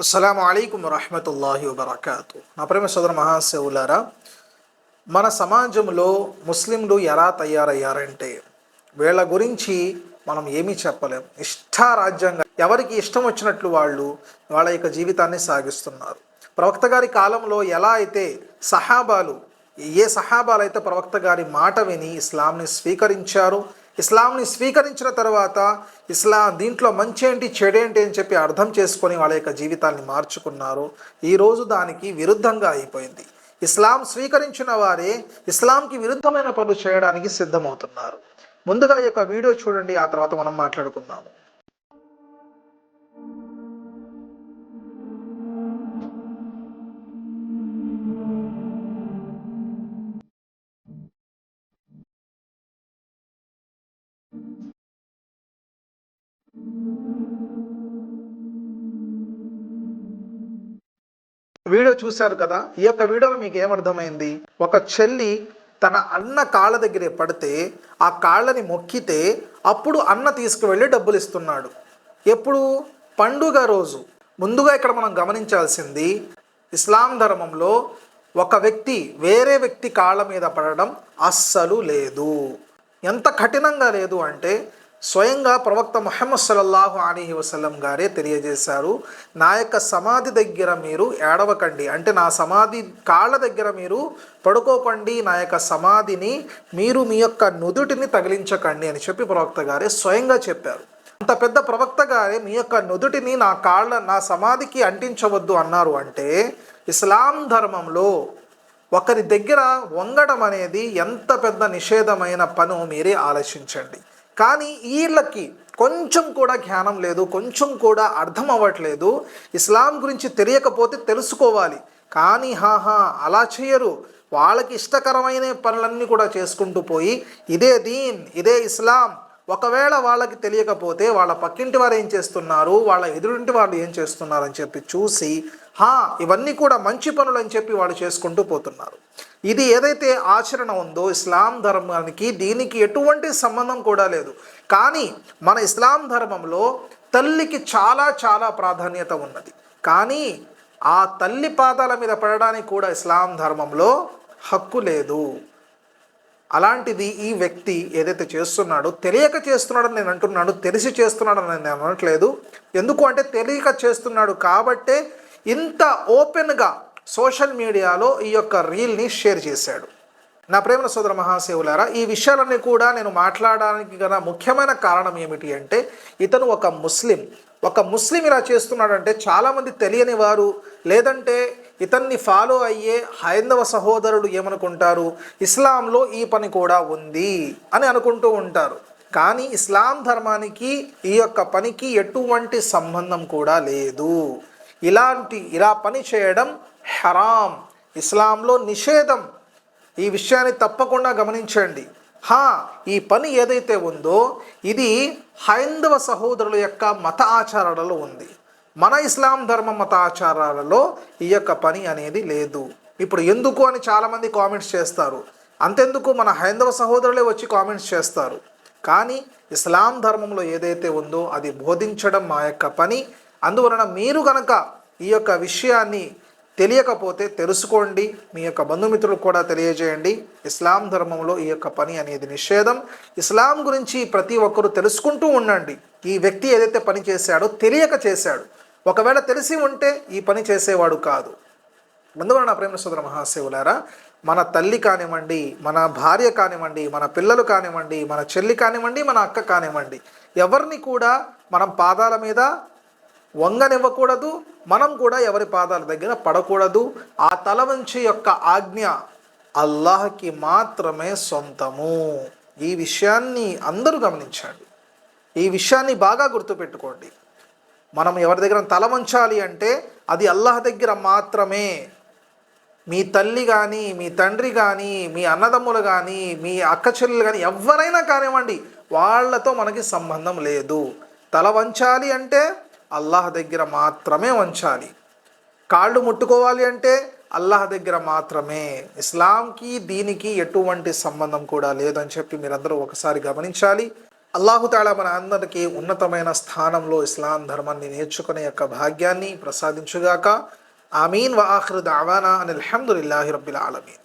అస్సలం అయికం వరహమతుల్లాహి వబర్కాతు. నా ప్రేమ సోదర మహాశివులారా మన సమాజంలో ముస్లింలు ఎలా తయారయ్యారంటే వీళ్ళ గురించి మనం ఏమీ చెప్పలేం. ఇష్టారాజ్యంగా ఎవరికి ఇష్టం వచ్చినట్లు వాళ్ళు వాళ్ళ యొక్క జీవితాన్ని సాగిస్తున్నారు. ప్రవక్త గారి కాలంలో ఎలా అయితే సహాబాలు ఏ సహాబాలు అయితే ప్రవక్త గారి మాట విని ఇస్లాంని స్వీకరించారు ఇస్లాంని స్వీకరించిన తర్వాత ఇస్లాం దీంట్లో మంచి ఏంటి చెడేంటి అని చెప్పి అర్థం చేసుకొని వాళ్ళ యొక్క జీవితాన్ని మార్చుకున్నారు. ఈరోజు దానికి విరుద్ధంగా అయిపోయింది. ఇస్లాం స్వీకరించిన వారే ఇస్లాంకి విరుద్ధమైన పనులు చేయడానికి సిద్ధమవుతున్నారు. ముందుగా ఈ యొక్క వీడియో చూడండి ఆ తర్వాత మనం మాట్లాడుకుందాము. వీడియో చూశారు కదా? ఈ యొక్క వీడియోలో మీకు ఏమర్థమైంది? ఒక చెల్లి తన అన్న కాళ్ళ దగ్గరే పడితే ఆ కాళ్ళని మొక్కితే అప్పుడు అన్న తీసుకువెళ్ళి డబ్బులు ఇస్తున్నాడు. ఎప్పుడు? పండుగ రోజు. ముందుగా ఇక్కడ మనం గమనించాల్సింది ఇస్లాం ధర్మంలో ఒక వ్యక్తి వేరే వ్యక్తి కాళ్ళ మీద పడడం అస్సలు లేదు. ఎంత కఠినంగా లేదు అంటే స్వయంగా ప్రవక్త ముహమ్మద్ సల్లల్లాహు అలీహి వసలం గారే తెలియజేశారు నా యొక్క సమాధి దగ్గర మీరు ఏడవకండి. అంటే నా సమాధి కాళ్ళ దగ్గర మీరు పడుకోకండి. నా యొక్క సమాధిని మీరు మీ యొక్క నుదుటిని తగిలించకండి అని చెప్పి ప్రవక్త గారే స్వయంగా చెప్పారు. అంత పెద్ద ప్రవక్త గారే మీ యొక్క నుదుటిని నా కాళ్ళ నా సమాధికి అంటించవద్దు అన్నారు. అంటే ఇస్లాం ధర్మంలో ఒకరి దగ్గర వంగడం అనేది ఎంత పెద్ద నిషేధమైన పను మీరే ఆలోచించండి. కానీ వీళ్ళకి కొంచెం కూడా జ్ఞానం లేదు కొంచెం కూడా అర్థం అవ్వట్లేదు. ఇస్లాం గురించి తెలియకపోతే తెలుసుకోవాలి. కానీ హాహా అలా చేయరు. వాళ్ళకి ఇష్టకరమైన పనులన్నీ కూడా చేసుకుంటూ పోయి ఇదే దీన్ ఇదే ఇస్లాం. ఒకవేళ వాళ్ళకి తెలియకపోతే వాళ్ళ పక్కింటి వారు ఏం చేస్తున్నారు వాళ్ళ ఎదురింటి వాళ్ళు ఏం చేస్తున్నారు అని చెప్పి చూసి హా ఇవన్నీ కూడా మంచి పనులు అని చెప్పి వాళ్ళు చేసుకుంటూ పోతున్నారు. ఇది ఏదైతే ఆచరణ ఉందో ఇస్లాం ధర్మానికి దీనికి ఎటువంటి సంబంధం కూడా లేదు. కానీ మన ఇస్లాం ధర్మంలో తల్లికి చాలా చాలా ప్రాధాన్యత ఉన్నది. కానీ ఆ తల్లి పాదాల మీద పడడానికి కూడా ఇస్లాం ధర్మంలో హక్కు లేదు. అలాంటిది ఈ వ్యక్తి ఏదైతే చేస్తున్నాడో తెలియక చేస్తున్నాడని నేను అంటున్నాను తెలిసి చేస్తున్నాడని నేను అనట్లేదు. ఎందుకు అంటే తెలియక చేస్తున్నాడు కాబట్టే ఇంత ఓపెన్గా సోషల్ మీడియాలో ఈ యొక్క రీల్ని షేర్ చేశాడు. నా ప్రేమ సోదర మహాశివులారా ఈ విషయాలన్నీ కూడా నేను మాట్లాడడానికి గల ముఖ్యమైన కారణం ఏమిటి అంటే ఇతను ఒక ముస్లిం. ఒక ముస్లిం ఇలా చేస్తున్నాడంటే చాలామంది తెలియని వారు లేదంటే ఇతన్ని ఫాలో అయ్యే హైందవ సహోదరుడు ఏమనుకుంటారు? ఇస్లాంలో ఈ పని కూడా ఉంది అని అనుకుంటూ ఉంటారు. కానీ ఇస్లాం ధర్మానికి ఈ యొక్క పనికి ఎటువంటి సంబంధం కూడా లేదు. ఇలాంటి ఇలా పని చేయడం హరాం ఇస్లాంలో నిషేధం. ఈ విషయాన్ని తప్పకుండా గమనించండి. హా ఈ పని ఏదైతే ఉందో ఇది హైందవ సహోదరుల యొక్క మత ఆచారాలలో ఉంది. మన ఇస్లాం ధర్మ మత ఆచారాలలో ఈ యొక్క పని అనేది లేదు. ఇప్పుడు ఎందుకు అని చాలామంది కామెంట్స్ చేస్తారు. అంతెందుకు మన హైందవ సహోదరులే వచ్చి కామెంట్స్ చేస్తారు. కానీ ఇస్లాం ధర్మంలో ఏదైతే ఉందో అది బోధించడం మా యొక్క పని. అందువలన మీరు కనుక ఈ యొక్క విషయాన్ని తెలియకపోతే తెలుసుకోండి. మీ యొక్క బంధుమిత్రులకు కూడా తెలియజేయండి. ఇస్లాం ధర్మంలో ఈ యొక్క పని అనేది నిషేధం. ఇస్లాం గురించి ప్రతి ఒక్కరూ తెలుసుకుంటూ ఉండండి. ఈ వ్యక్తి ఏదైతే పని చేశాడో తెలియక చేశాడు. ఒకవేళ తెలిసి ఉంటే ఈ పని చేసేవాడు కాదు. అందువలన నా ప్రేమ సోదర మహాశివులారా మన తల్లి కానివ్వండి మన భార్య కానివ్వండి మన పిల్లలు కానివ్వండి మన చెల్లి కానివ్వండి మన అక్క కానివ్వండి ఎవరిని కూడా మనం పాదాల మీద వంగనివ్వకూడదు మనం కూడా ఎవరి పాదాల దగ్గర పడకూడదు. ఆ తల వంచి యొక్క ఆజ్ఞ అల్లాహకి మాత్రమే సొంతము. ఈ విషయాన్ని అందరూ గమనించండి. ఈ విషయాన్ని బాగా గుర్తుపెట్టుకోండి. మనం ఎవరి దగ్గర తల వంచాలి అంటే అది అల్లాహ్ దగ్గర మాత్రమే. మీ తల్లి కానీ మీ తండ్రి కానీ మీ అన్నదమ్ములు కానీ మీ అక్క చెల్లెలు కానీ ఎవరైనా కానివ్వండి వాళ్ళతో మనకి సంబంధం లేదు. తల వంచాలి అంటే అల్లాహ్ దగ్గర మాత్రమే వంచాలి. కాళ్ళు ముట్టుకోవాలి అంటే అల్లాహ్ దగ్గర మాత్రమే. ఇస్లాంకి దీనికి ఎటువంటి సంబంధం కూడా లేదని చెప్పి మీరందరూ ఒకసారి గమనించాలి. అల్లాహుతాళా మన అందరికీ ఉన్నతమైన స్థానంలో ఇస్లాం ధర్మాన్ని నేర్చుకునే యొక్క భాగ్యాన్ని ప్రసాదించుగాక. ఆమీన్. వ ఆఖరు దావానా అని అల్హమ్దుల్లాహి రబ్బిల్ ఆలమీన్.